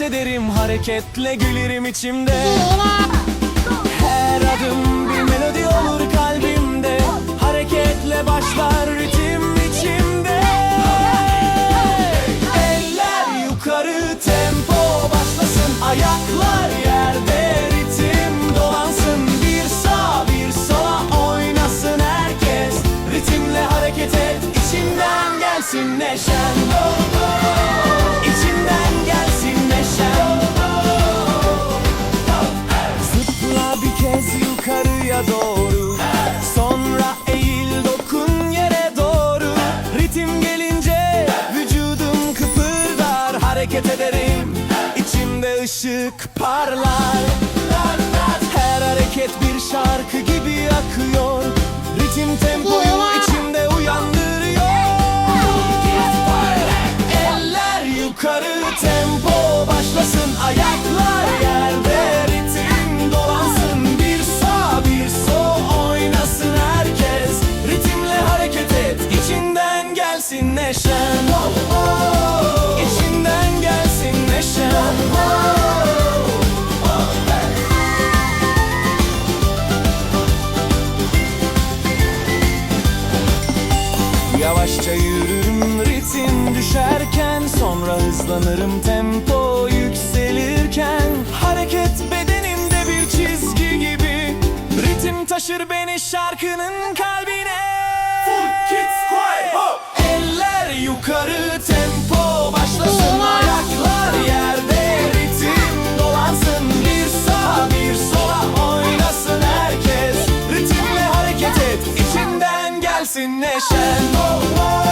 ederim Hareketle gülerim içimde. Her adım bir melodi olur kalbimde. Hareketle başlar ritim içimde. Eller yukarı tempo başlasın. Ayaklar yerde ritim dolansın. Bir sağ bir sola oynasın herkes. Ritimle hareket et içinden gelsin neşen. İçinden Hareket ederim. İçimde ışık parlar. Her hareket bir şarkı gibi akıyor. Ritim tempoyu içimde uyandırıyor. Eller yukarı tempo başlasın. Ayaklar yerde ritim dolansın. Bir sağ bir sol oynasın herkes. Ritimle hareket et içinden gelsin neşen yürürüm ritim düşerken Sonra hızlanırım tempo yükselirken. Hareket bedenimde bir çizgi gibi Ritim taşır beni şarkının kalbine. Full kids cry hop Eller yukarı tempo başlasın ayaklar yerde. Ritim dolansın bir sağa bir sola oynasın herkes. Ritimle hareket et içinden gelsin neşen. oh, oh.